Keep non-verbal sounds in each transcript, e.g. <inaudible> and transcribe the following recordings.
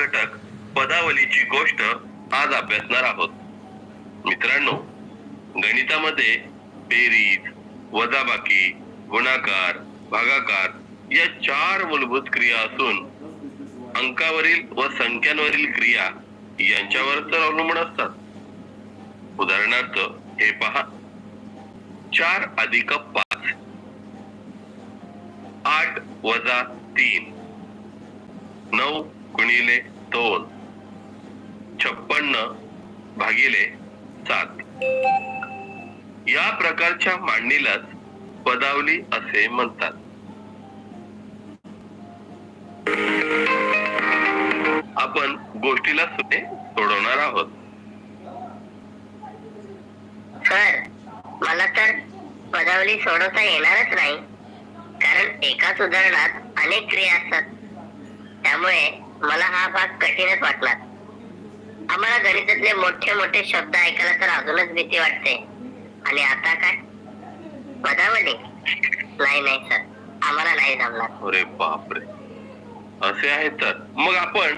उपघटक पदावलीची गोष्ट आज अभ्यासणार आहोत. मित्रांनो गणितामध्ये बेरीज वजाबाकी गुणाकार भागाकार या चार मूलभूत क्रिया असून अंकावरील व संख्यांवरील क्रिया यांच्यावर तर अवलंबून असतात. उदाहरणार्थ हे पहा. चार अधिक पाच. आठ वजा तीन. नऊ गुणिले दोन. छप्पन्न भागिले सात. या प्रकारच्या मांडणीलाच पदावली असे म्हणतात. आपण गोष्टीला सुने सोडवणार आहोत. सर मला तर पदावली सोडवता येणारच नाही. कारण एकाच उदाहरणात अनेक क्रिया असतात. त्यामुळे मला हा भाग कठीणच वाटणार आम्हाला गणितातले मोठे मोठे शब्द ऐकायला तर अजूनच भीती वाटते. आणि आता काय? पदावली नाही नाही सर. आम्हाला नाही जमणार. अरे बापरे. असे आहे तर मग आपण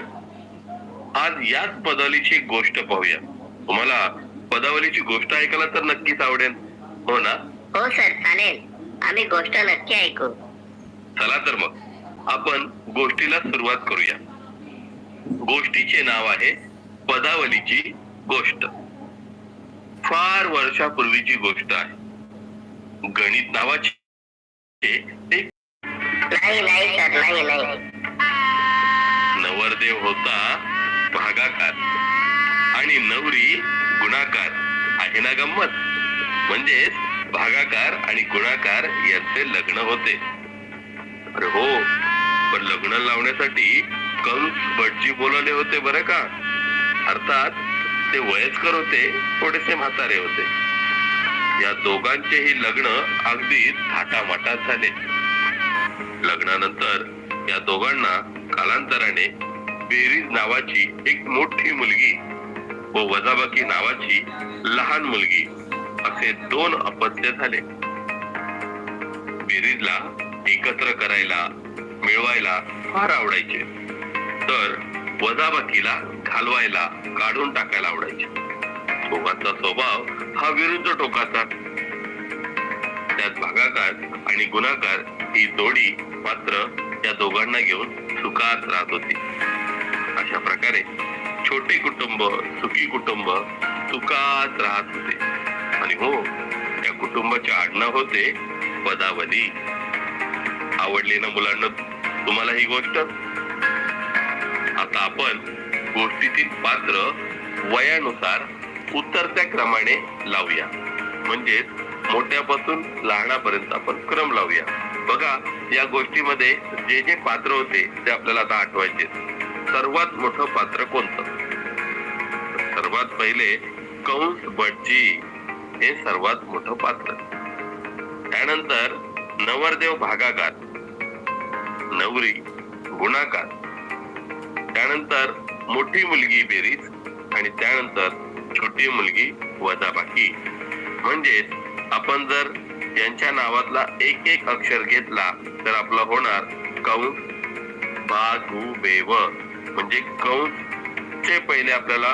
आज याच पदावलीची एक गोष्ट पाहूया. तुम्हाला पदावलीची गोष्ट ऐकायला तर नक्कीच आवडेल. हो ना? हो सर. चालेल. आम्ही गोष्ट नक्की ऐकू. चला तर मग. आपण गोष्टीला सुरुवात करूया. गोष्टीचे नाव आहे पदावलीची गोष्ट. फार वर्षापूर्वीची गोष्ट आहे. गणित नावाची नवरदेव होता भागाकार आणि नवरी गुणाकार आहे ना गंमत? म्हणजेच भागाकार आणि गुणाकार यांचे लग्न होते. अरे हो पण लग्न लावण्यासाठी कंस भटजी बोलवले होते बरं का? अर्थात ते वयस्कर होते थोडेसे म्हातारे होते. या दोघांचेही लग्न अगदी थाटामाटात झाले. लग्नानंतर या दोघांना कालांतराने बेरीज नावाची एक मोठी मुलगी व वजाबाकी नावाची लहान मुलगी असे दोन अपत्य झाले. बेरीजला एकत्र करायला मिळवायला फार आवडायचे. तर वजाबाकीला घालवायला काढून टाकायला आवडायचे. टोकाचा स्वभाव हा विरुद्ध टोकाचा. त्यात भागाकार आणि गुणाकार ही जोडी मात्र या दोघांना घेऊन सुखात राहत होती. अशा प्रकारे छोटे कुटुंब सुखी कुटुंब सुखात राहत होते. आणि हो त्या कुटुंबाचे आडनाव होते पदावधी आवडली ना मुलांना तुम्हाला ही गोष्ट आता आपण गोष्टीतील पात्र वयानुसार उतरत्या क्रमाने लावूया. म्हणजेच मोठ्यापासून लहानापर्यंत आपण क्रम लावूया. बघा या गोष्टीमध्ये जे जे पात्र होते ते आपल्याला आता आठवायचे. सर्वात मोठं पात्र कोणतं? सर्वात पहिले कंस भटजी हे सर्वात मोठं पात्र. त्यानंतर नवरदेव भागाकार नवरी गुणाकार त्यानंतर मोठी मुलगी बेरीज आणि त्यानंतर छोटी मुलगी वजाबाकी. म्हणजेच आपण जर यांच्या नावातला एक एक अक्षर घेतला तर आपला होणार कंस भागू बेव. म्हणजे कंस चे पहिले आपल्याला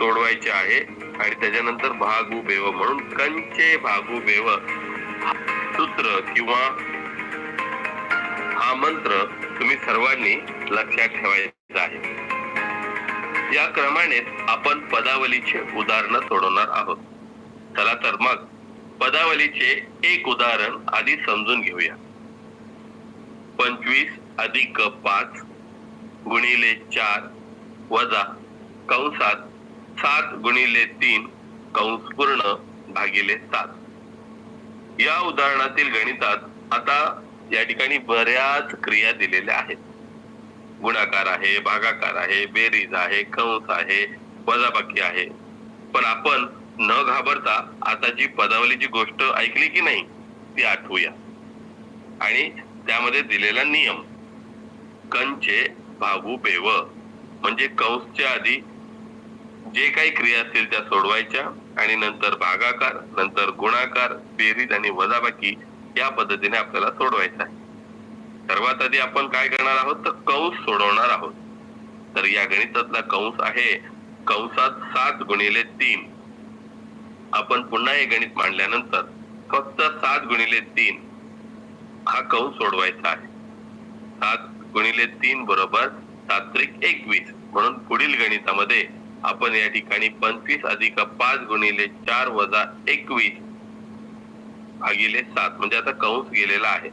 तोडवायचे आहे आणि त्याच्यानंतर भागू बेव म्हणून कंचे भागू बेव. सूत्र किंवा हा मंत्र तुम्ही सर्वांनी लक्षात ठेवायचं आहे. या क्रमाने आपण पदावलीचे उदाहरण सोडवणार आहोत. चला तर मग पदावलीचे एक उदाहरण आधी समजून घेऊया. पंचवीस अधिक पाच गुणिले चार वजा कंसात सात गुणिले तीन कंस पूर्ण भागिले सात. या उदाहरणातील गणितात आता या ठिकाणी बऱ्याच क्रिया दिलेल्या आहेत. गुणाकार आहे भागाकार आहे बेरीज आहे कंस आहे वजाबाकी आहे. पण आपण न घाबरता आता जी पदावलीची गोष्ट ऐकली की नाही ती आठवूया. आणि त्यामध्ये दिलेला नियम कंचे भागू बेव. म्हणजे कंसच्या आधी जे काही क्रिया असतील त्या सोडवायच्या आणि नंतर भागाकार नंतर गुणाकार बेरीज आणि वजाबाकी या पद्धतीने आपल्याला सोडवायचं आहे. सर्वात आधी आपण काय करणार आहोत? तर कंस सोडवणार आहोत. तर या गणितातला कंस आहे कंसात सात गुणिले तीन. आपण पुन्हा हे गणित मांडल्यानंतर फक्त सात गुणिले तीन हा कंस सोडवायचा आहे. सात गुणिले तीन बरोबर सात्रिक एकवीस. म्हणून पुढील गणितामध्ये आपण या ठिकाणी पंचवीस अधिक पाच गुणिले चार वजा एकवीस. भागिले सात. म्हणजे आता कंस गेलेला आहे.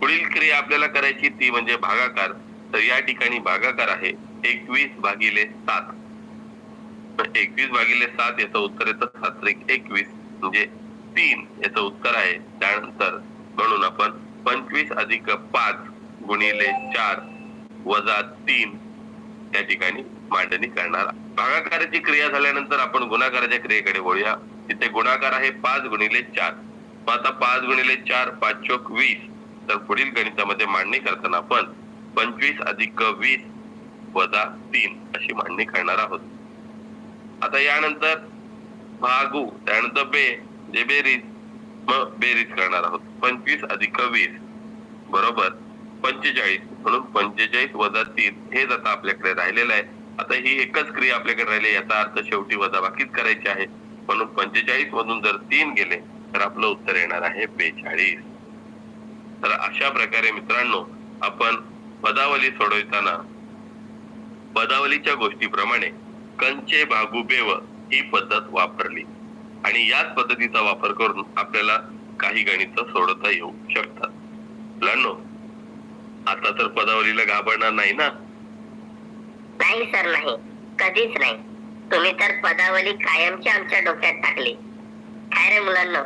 पुढील क्रिया आपल्याला करायची ती म्हणजे भागाकार. तर या ठिकाणी भागाकार आहे. एकवीस भागिले सात. एकवीस भागिले सात याचं उत्तर येतं सात्रिक एकवीस. म्हणजे तीन याचं उत्तर आहे. त्यानंतर म्हणून आपण पंचवीस अधिक पाच गुणिले चार वजा तीन या ठिकाणी मांडणी करणार. भागाकाराची क्रिया झाल्यानंतर आपण गुणाकाराच्या क्रियेकडे वळूया. तिथे गुणाकार आहे पाच गुणिले चार. मग आता पाच गुणिले चार पाच चोक वीस. तर पुढील गणितामध्ये मांडणी करताना आपण पंचवीस अधिक वीस वजा तीन अशी मांडणी करणार आहोत. आता यानंतर भागू त्यानंतर बे जे बेरीज मग बेरीज करणार आहोत. पंचवीस अधिक वीस बरोबर पंचेचाळीस. म्हणून पंचेचाळीस वजा तीन हेच आता आपल्याकडे राहिलेलं आहे. आता ही एकच क्रिया आपल्याकडे राहिली याचा अर्थ शेवटी वजा बाकीच करायची आहे. म्हणून पंचेचाळीस मधून जर तीन गेले तर आपलं उत्तर येणार आहे बेचाळीस. तर अशा प्रकारे मित्रांनो आपण पदावली सोडवताना पदावलीच्या गोष्टीप्रमाणे कंचे भागू बेव ही पद्धत वापरली. आणि याच पद्धतीचा वापर करून आपल्याला काही गणित सोडवता येऊ शकतात. मुलांनो आता तर पदावलीला घाबरणार नाही ना? नाही सर नाही. कधीच नाही. तुम्ही तर पदावली कायमची आमच्या डोक्यात टाकली. काय रे मुलांना?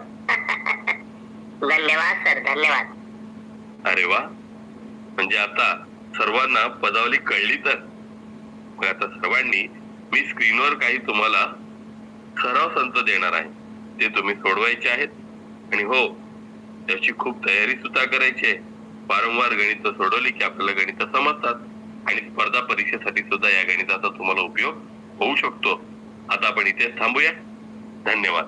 धन्यवाद सर. धन्यवाद. अरे वा. म्हणजे आता सर्वांना पदावली कळली तर. मग आता सर्वांनी मी स्क्रीनवर काही तुम्हाला सराव संच देणार आहे. ते तुम्ही सोडवायचे आहेत. आणि हो त्याची खूप तयारी सुद्धा करायची आहे. वारंवार गणित सोडवली की आपल्याला गणित समजतात. आणि स्पर्धा परीक्षेसाठी सुद्धा या गणिताचा तुम्हाला उपयोग होऊ शकतो. आता आपण इथेच थांबूया. धन्यवाद.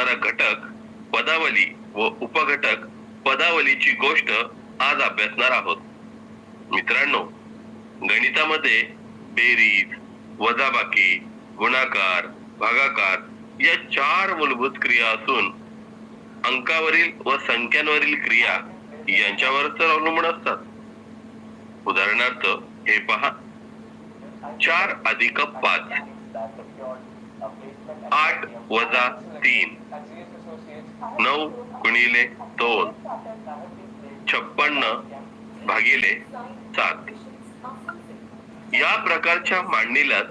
असणारा घटक पदावली व उपघटक पदावलीची गोष्ट आज अभ्यासणार आहोत. मित्रांनो गणितामध्ये बेरीज वजाबाकी गुणाकार भागाकार या चार मूलभूत क्रिया असून अंकावरील व संख्यांवरील क्रिया यांच्यावरच तर अवलंबून असतात. उदाहरणार्थ हे पहा. चार अधिक पाच. आठ वजा तीन. नऊ गुणिले दोन. छप्पन्न भागिले सात. या प्रकारच्या मांडणीलाच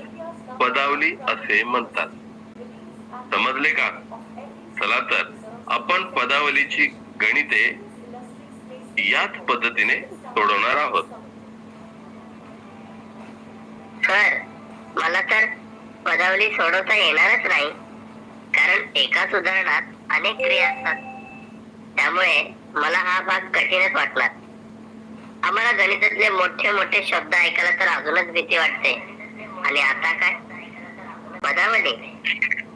पदावली असे म्हणतात. समजले का? चला तर आपण पदावलीची गणिते याच पद्धतीने सोडवणार आहोत सर मला तर पदावली सोडवता येणारच नाही कारण एकाच उदाहरणात अनेक क्रिया असतात. त्यामुळे मला हा भाग कठीणच वाटणार. आम्हाला गणितातले मोठे मोठे शब्द ऐकायला तर अजूनच भीती वाटते. आणि आता काय? पदावली?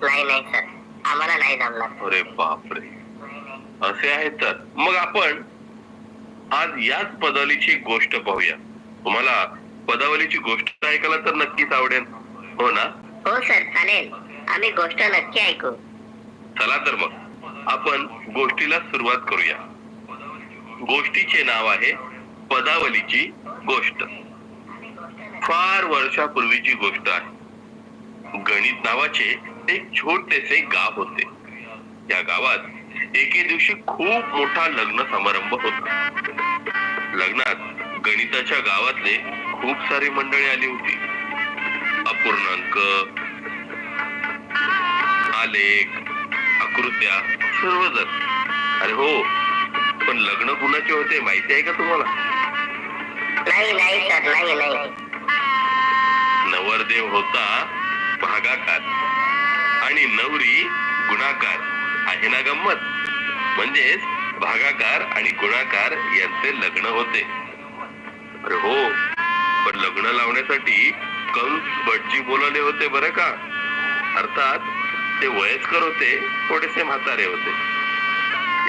नाही नाही सर. आम्हाला नाही जमणार. अरे बापरे. असे आहे तर. मग आपण आज याच पदावलीची गोष्ट पाहूया. तुम्हाला पदावलीची गोष्ट ऐकायला तर नक्कीच आवडेल. हो ना? हो सर चालेल. आम्ही गोष्ट नक्की ऐकू. चला तर मग. आपण गोष्टीला सुरुवात करूया. गोष्टीचे नाव आहे पदावलीची गोष्ट. फार वर्षापूर्वीची गोष्ट आहे. गणित नावाचे एक छोटेसे गाव होते. या गावात एके दिवशी खूप मोठा लग्न समारंभ होता. लग्नात गणिताच्या गावातले खूप सारी मंडळी आली होती. अपूर्णांक. आलेख आकृत्या सर्वजण. अरे हो पण लग्न कुणाचे होते माहिती आहे का तुम्हाला? नाही नाही सर नाही नाही. नवरदेव होता भागाकार आणि नवरी गुणाकार आहे ना गंमत? म्हणजेच भागाकार आणि गुणाकार यांचे लग्न होते. अरे हो पण लग्न लावण्यासाठी कंस भटजी बोलवले होते बरं का? अर्थात ते वयस्कर होते थोडेसे म्हातारे होते.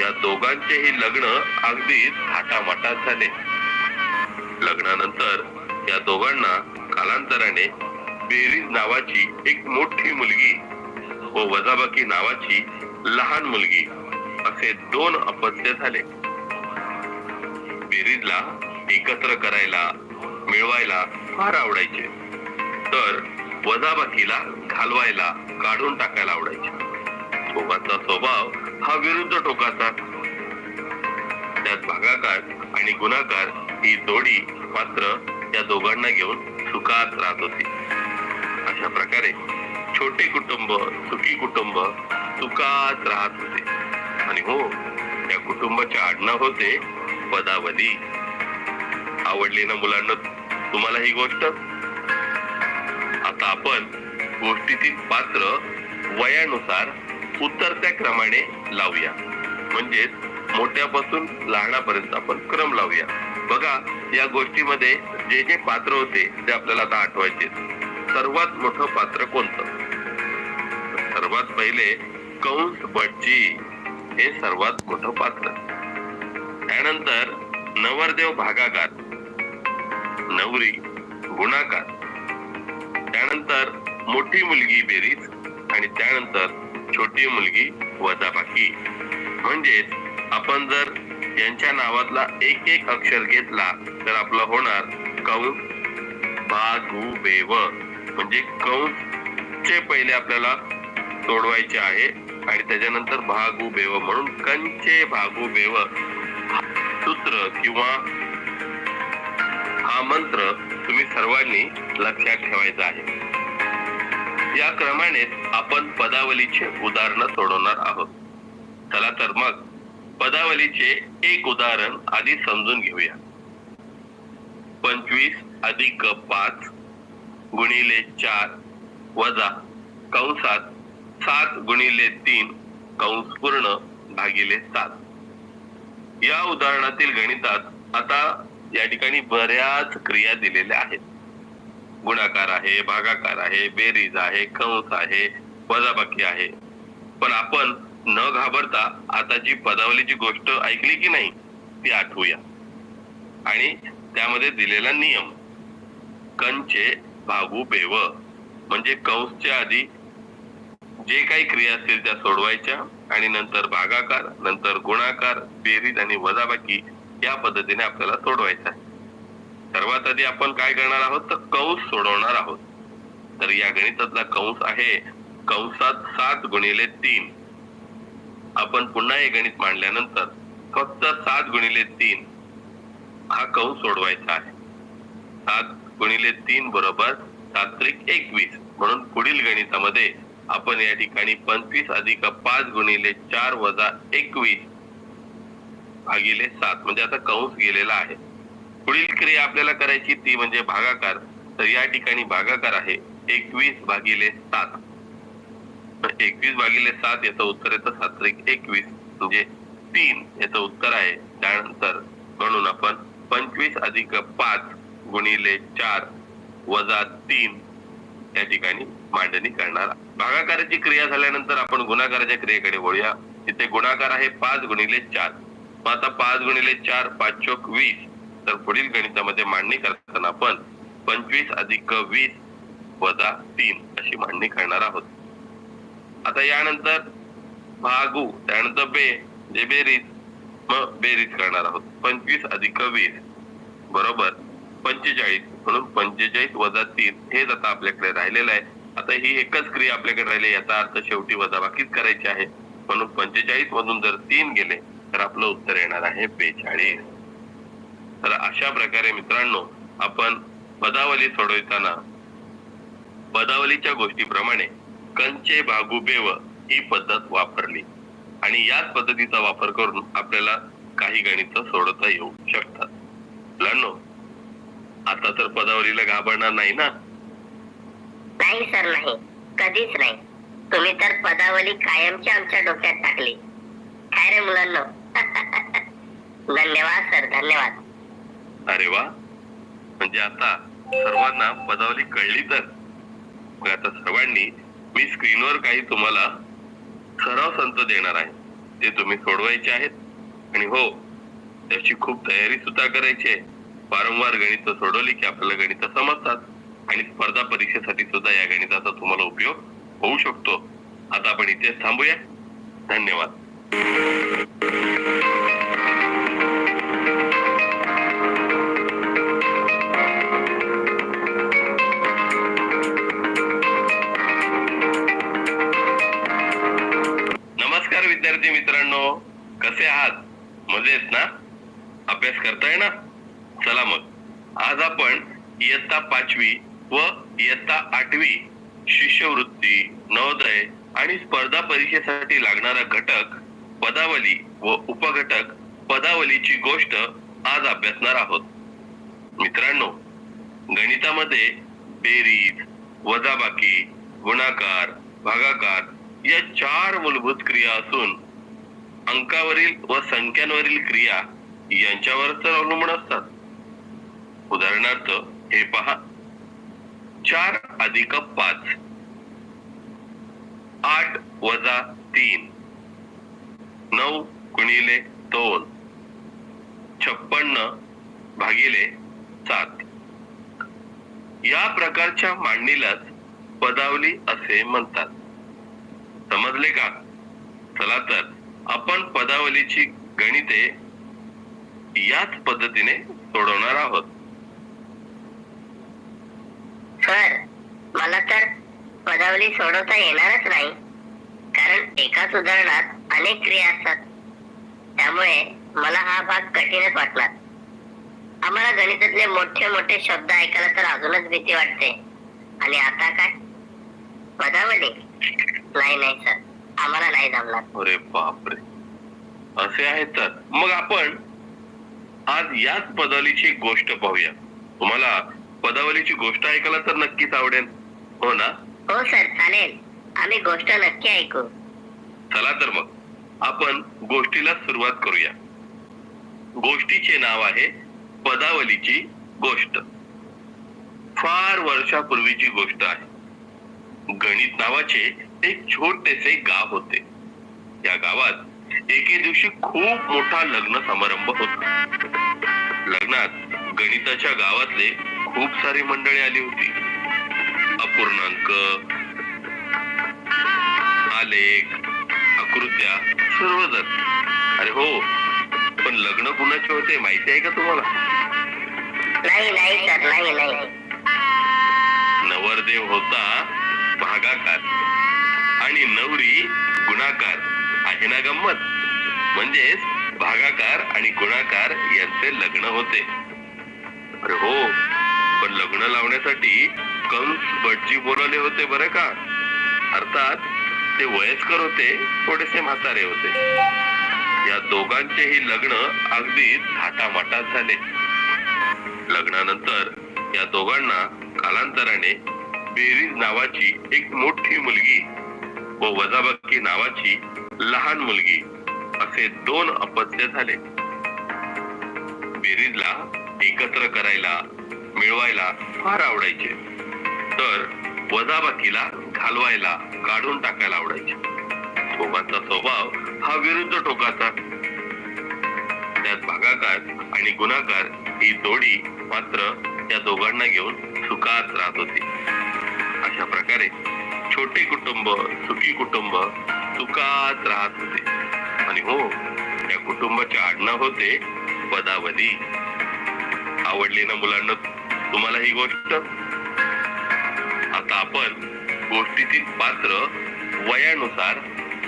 या दोघांचेही लग्न अगदी थाटामाटात झाले. लग्नानंतर या दोघांना कालांतराने बेरीज नावाची एक मोठी मुलगी व वजाबाकी नावाची लहान मुलगी असे दोन अपत्य झाले. बेरीजला एकत्र करायला मिळवायला फार आवडायचे. तर वजाबाकीला घालवायला काढून टाकायला आवडायचे. टोकाचा स्वभाव हा विरुद्ध टोकाचा. त्यात भागाकार आणि गुणाकार ही जोडी मात्र त्या दोघांना घेऊन सुखात राहत होती. अशा प्रकारे छोटे कुटुंब सुखी कुटुंब सुखात राहत होते. आणि हो त्या कुटुंबाचे आडनाव होते पदावधी आवडली ना मुलांना तुम्हाला ही गोष्ट आता आपण गोष्टीतील पात्र वयानुसार उतरत्या क्रमाने लावूया. म्हणजेच मोठ्यापासून लहानापर्यंत आपण क्रम लावूया. बघा या गोष्टीमध्ये जे जे पात्र होते ते आपल्याला आता आठवायचे सर्वात मोठं पात्र कोणतं? सर्वात पहिले कंस भटजी हे सर्वात मोठं पात्र. त्यानंतर नवरदेव भागाकार नवरी गुणाकार. त्यानंतर मोठी मुलगी बेरीज आणि त्यानंतर छोटी मुलगी वजाबाकी. म्हणजेच आपण जर यांच्या नावातला एक एक अक्षर घेतला तर आपला होणार कंस भागू बेव म्हणजे कंस चे पहिले आपल्याला सोडवायचे आहे आणि त्याच्यानंतर भागू बेव म्हणून कंचे भागू बेव सूत्र किंवा हा मंत्र तुम्ही सर्वांनी लक्षात ठेवायचं आहे. या क्रमाने आपण पदावलीचे उदाहरण सोडवणार आहोत. चला तर मग पदावलीचे एक उदाहरण आधी समजून घेऊया. पंचवीस अधिक पाच गुणिले चार वजा कंसात सात गुणिले तीन कंस पूर्ण भागिले सात. या उदाहरणातील गणितात आता या ठिकाणी बऱ्याच क्रिया दिलेल्या आहेत. गुणाकार आहे भागाकार आहे बेरीज आहे कंस आहे वजाबाकी आहे. पण आपण न घाबरता आता जी पदावलीची गोष्ट ऐकली की नाही ती आठवूया. आणि त्यामध्ये दिलेला नियम कंचे भागू बेव म्हणजे कंसच्या आधी जे काही क्रिया असतील त्या सोडवायच्या आणि नंतर भागाकार नंतर गुणाकार बेरीज आणि वजाबाकी या पद्धतीने आपल्याला सोडवायचा आहे. सर्वात आधी आपण काय करणार आहोत? तर कंस सोडवणार आहोत. तर या गणितातला कंस आहे कंसात सात गुणिले तीन. आपण पुन्हा हे गणित मांडल्यानंतर फक्त सात गुणिले तीन हा कंस सोडवायचा आहे. सात गुणिले तीन बरोबर सात्रिक एकवीस. म्हणून पुढील गणितामध्ये आपण या ठिकाणी पंचवीस अधिक पाच गुणिले चार वजा एकवीस. भागिले सात. म्हणजे आता कंस गेलेला आहे. पुढील क्रिया आपल्याला करायची ती म्हणजे भागाकार. तर या ठिकाणी भागाकार आहे. एकवीस भागिले सात. एकवीस भागिले सात याचं उत्तर येतं सात्रिक एकवीस म्हणजे तीन याचं उत्तर आहे. त्यानंतर म्हणून आपण पंचवीस अधिक पाच गुणिले चार वजा तीन या ठिकाणी मांडणी करणार भागाकाराची क्रिया झाल्यानंतर आपण गुणाकाराच्या क्रियेकडे वळूया. तिथे गुणाकार आहे पाच गुणिले चार. मग आता पाच गुणिले चार पाच चोक वीस. तर पुढील गणितामध्ये मांडणी करताना आपण पंचवीस अधिक वीस वजा तीन अशी मांडणी करणार आहोत. आता यानंतर भागू त्यानंतर बे जे बेरीज मग बेरीज करणार आहोत. पंचवीस अधिक वीस बरोबर पंचेचाळीस म्हणून पंचेचाळीस वजा तीन हेच आता आपल्याकडे राहिलेलं आहे. आता ही एकच क्रिया आपल्याकडे राहिली याचा अर्थ शेवटी वजा बाकीच करायची आहे. म्हणून पंचेचाळीस मधून जर तीन गेले तर आपलं उत्तर येणार आहे बेचाळीस. तर अशा प्रकारे मित्रांनो आपण पदावली सोडवताना पदावलीच्या गोष्टीप्रमाणे कंचे भागू बेव ही पद्धत वापरली. आणि याच पद्धतीचा वापर करून आपल्याला काही गणित सोडवता येऊ शकतात. मुलांनो आता तर पदावलीला घाबरणार नाही ना? नाही सर नाही. कधीच नाही. तुम्ही तर पदावली कायमची आमच्या डोक्यात टाकली. काय रे मुलांना? धन्यवाद सर. धन्यवाद. अरे वा. म्हणजे आता सर्वांना पदावली कळली तर. मग आता सर्वांनी मी स्क्रीनवर काही तुम्हाला सराव संत देणार आहे. ते तुम्ही सोडवायचे आहेत. आणि हो त्याची खूप तयारी सुद्धा करायची आहे. वारंवार गणित सोडवली की आपल्याला गणित समजतात. आणि स्पर्धा परीक्षेसाठी सुद्धा या गणिताचा तुम्हाला उपयोग होऊ शकतो. आता आपण इथेच थांबूया. धन्यवाद. नमस्कार विद्यार्थी मित्रांनो. कसे आहात? मजेत ना? अभ्यास करताय ना? चला मग. आज आपण इयत्ता पाचवी व इयत्ता आठवी शिष्यवृत्ती नवोदय आणि स्पर्धा परीक्षेसाठी लागणारा घटक पदावली व उपघटक पदावलीची गोष्ट आज अभ्यासणार आहोत. मित्रांनो गणितामध्ये बेरीज वजाबाकी गुणाकार भागाकार या चार मूलभूत क्रिया असून अंकावरील व संख्यांवरील क्रिया यांच्यावर तर अवलंबून असतात. उदाहरणार्थ हे पहा. चार अधिक पाच. आठ वजा तीन. नऊ गुणिले दोन. छप्पन्न भागिले सात. या प्रकारच्या मांडणीलाच पदावली असे म्हणतात. समजले का? चला तर आपण पदावलीची गणिते याच पद्धतीने सोडवणार आहोत. सर मला तर पदावली सोडवता येणारच नाही. कारण एकाच उदाहरणात अनेक क्रिया असतात. त्यामुळे मला हा भाग कठीणच वाटणार आम्हाला गणितातले मोठे मोठे शब्द ऐकायला तर अजूनच भीती वाटते. आणि आता काय? पदावली? नाही नाही सर. आम्हाला नाही जमणार. अरे बापरे. असे आहे तर मग आपण आज याच पदावलीची एक गोष्ट पाहूया. तुम्हाला पदावलीची गोष्ट ऐकायला तर नक्कीच आवडेल. हो ना? हो सर. चालेल. आणि गोष्ट नक्की ऐकू. चला तर मग. आपण गोष्टीला सुरुवात करूया. गोष्टीचे नाव आहे पदावलीची गोष्ट. फार वर्षापूर्वीची गोष्ट आहे. गणित नावाचे एक छोटेसे गाव होते. या गावात एके दिवशी खूप मोठा लग्न समारंभ होता. लग्नात गणिताच्या गावातले खूप सारी मंडळी आली होती. अपूर्णांक आलेख आकृत्या सर्वजण. अरे हो पण लग्न कुणाचे होते माहिती आहे का तुम्हाला? नाही नाही सर नाही नाही. नवरदेव होता भागाकार आणि नवरी गुणाकार. आहे ना गंमत? म्हणजेच भागाकार आणि गुणाकार यांचे लग्न होते. अरे हो पण लग्न लावण्यासाठी कंस भटजी बोलवले होते बरं का? अर्थात ते वयस्कर होते थोडेसे म्हातारे होते. या दोघांचेही लग्न अगदी थाटामाटात झाले. लग्नानंतर या दोघांना कालांतराने बेरीज नावाची एक मोठी मुलगी व वजाबाकी नावाची लहान मुलगी असे दोन अपत्य झाले. बेरीजला एकत्र करायला मिळवायला फार आवडायचे. तर वजाबाकीला घालवायला काढून टाकायला आवडायचे. दोघांचा स्वभाव हा विरुद्ध टोकाचा. त्यात भागाकार आणि गुणाकार ही जोडी मात्र त्या दोघांना घेऊन सुखात राहत होती. अशा प्रकारे छोटे कुटुंब सुखी कुटुंब सुखात राहत होते. आणि हो त्या कुटुंबाचे आडनाव होते पदावधी आवडली ना मुलांना तुम्हाला ही गोष्ट? आता आपण गोष्टीतील पात्र वयानुसार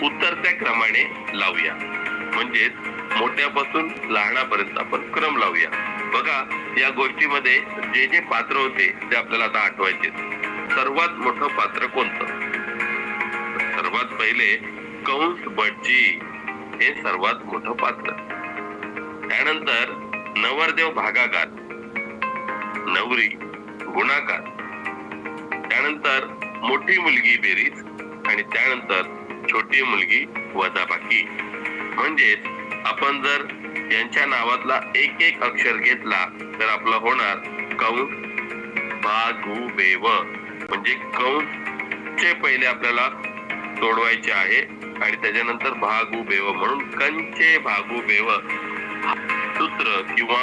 उतरत्या क्रमाने लावूया. म्हणजेच मोठ्यापासून लहानापर्यंत आपण क्रम लावूया. बघा या गोष्टीमध्ये जे जे पात्र होते ते आपल्याला आता आठवायचे सर्वात मोठं पात्र कोणतं? सर्वात पहिले कंस भटजी हे सर्वात मोठं पात्र. त्यानंतर नवरदेव भागाकार नवरी गुणाकार. त्यानंतर मोठी मुलगी बेरीज आणि त्यानंतर छोटी मुलगी वजाबाकी. म्हणजेच आपण जर यांच्या नावातला एक एक अक्षर घेतला तर आपला होणार कंस भागु बेव म्हणजे कंस चे पहिले आपल्याला सोडवायचे आहे आणि त्याच्यानंतर भागु बेव म्हणून कंचे भागु बेव सूत्र किंवा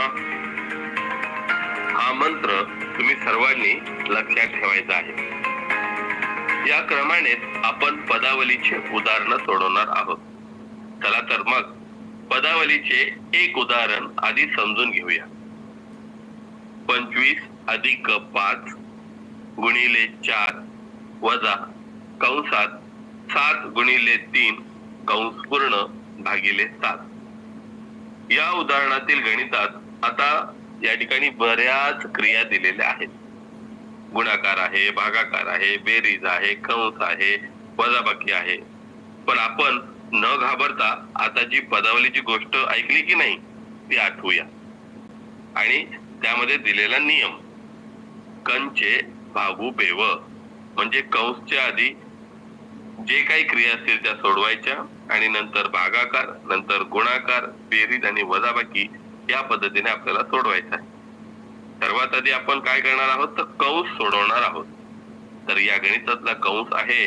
हा मंत्र तुम्ही सर्वांनी लक्षात ठेवायचा आहे. या क्रमाने आपण पदावलीचे उदाहरण सोडवणार आहोत. चला तर मग पदावलीचे एक उदाहरण आधी समजून घेऊया. पंचवीस अधिक पाच गुणिले चार वजा कंसात सात गुणिले तीन कंस पूर्ण भागिले सात. या उदाहरणातील गणितात आता या ठिकाणी बऱ्याच क्रिया दिलेल्या आहेत. गुणाकार आहे भागाकार आहे बेरीज आहे कंस आहे वजाबाकी आहे. पण आपण न घाबरता आता जी पदावलीची गोष्ट ऐकली की नाही ती आठवूया. आणि त्यामध्ये दिलेला नियम कंचे भागू बेव. म्हणजे कंसच्या आधी जे काही क्रिया असतील त्या सोडवायच्या आणि नंतर भागाकार नंतर गुणाकार बेरीज आणि वजाबाकी या पद्धतीने आपल्याला सोडवायचा आहे. सर्वात आधी आपण काय करणार आहोत? तर कंस सोडवणार आहोत. तर या गणितातला कंस आहे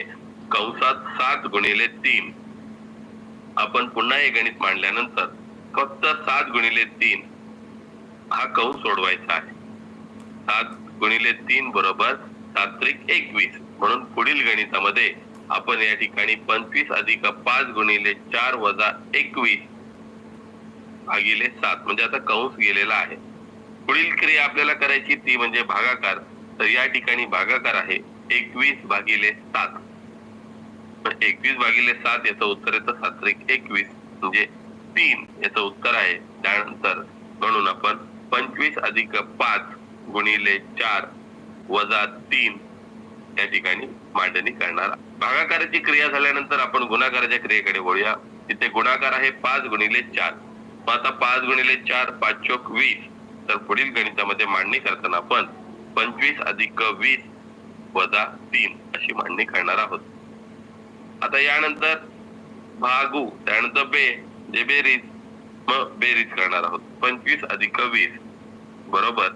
कंसात सात गुणिले तीन. आपण पुन्हा हे गणित मांडल्यानंतर फक्त सात गुणिले तीन हा कंस सोडवायचा आहे. सात गुणिले तीन बरोबर सात त्रिक एकवीस. म्हणून पुढील गणितामध्ये आपण या ठिकाणी पंचवीस अधिक पाच गुणिले चार वजा एकवीस भागिले सात. म्हणजे आता कंस गेलेला आहे. पुढील क्रिया आपल्याला करायची ती म्हणजे भागाकार. तर या ठिकाणी भागाकार आहे एकवीस भागिले सात. एकवीस भागिले सात याचं उत्तर येतं सात एकवीस. म्हणजे तीन याचं उत्तर आहे. त्यानंतर म्हणून आपण पंचवीस अधिक पाच गुणिले चार वजा तीन या ठिकाणी मांडणी करणार. भागाकाराची क्रिया झाल्यानंतर आपण गुणाकाराच्या क्रियेकडे वळूया. तिथे गुणाकार आहे पाच गुणिले चार. मग आता पाच गुणिले चार पाच चोक वीस. तर पुढील गणितामध्ये मांडणी करताना आपण पंचवीस अधिक वीस वजा तीन अशी मांडणी करणार आहोत. आता यानंतर भागू त्यानंतर बे जे बेरीज मग बेरीज करणार आहोत. पंचवीस अधिक वीस बरोबर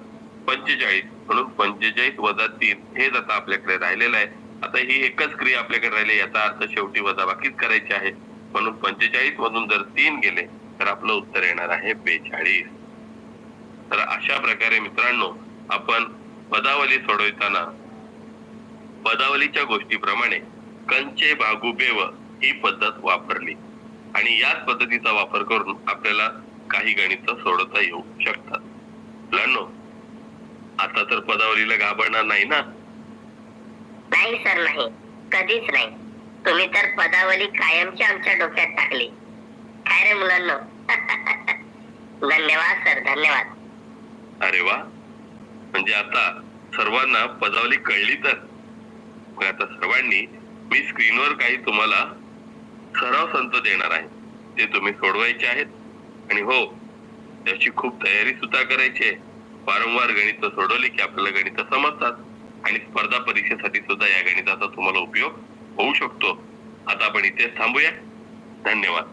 पंचेचाळीस म्हणून पंचेचाळीस वजा तीन हेच आता आपल्याकडे राहिलेलं आहे. आता ही एकच क्रिया आपल्याकडे राहिली याचा अर्थ शेवटी वजा बाकीच करायची आहे. म्हणून पंचेचाळीस मधून जर तीन गेले तर आपलं उत्तर येणार आहे बेचाळीस. तर अशा प्रकारे मित्रांनो आपण पदावली सोडवताना पदावलीच्या गोष्टीप्रमाणे कंचे भागू बेव ही पद्धत वापरली. आणि याच पद्धतीचा वापर करून आपल्याला काही गणित सोडवता येऊ शकतात. मुलांनो आता तर पदावलीला घाबरणार नाही ना? नाही सर नाही. कधीच नाही. तुम्ही तर पदावली कायमची आमच्या डोक्यात टाकली. काय रे मुलांनो? <laughs> धन्यवाद सर धन्यवाद. अरे वा. म्हणजे आता सर्वांना पदावली कळली तर? मग आता सर्वांनी मी स्क्रीनवर काही तुम्हाला सराव संत देणार आहे. ते तुम्ही सोडवायचे आहेत. आणि हो त्याची खूप तयारी सुद्धा करायची आहे. वारंवार गणित सोडवली की आपल्याला गणित समजतात. आणि स्पर्धा परीक्षेसाठी सुद्धा या गणिताचा तुम्हाला उपयोग होऊ शकतो. आता आपण इथेच थांबूया. धन्यवाद.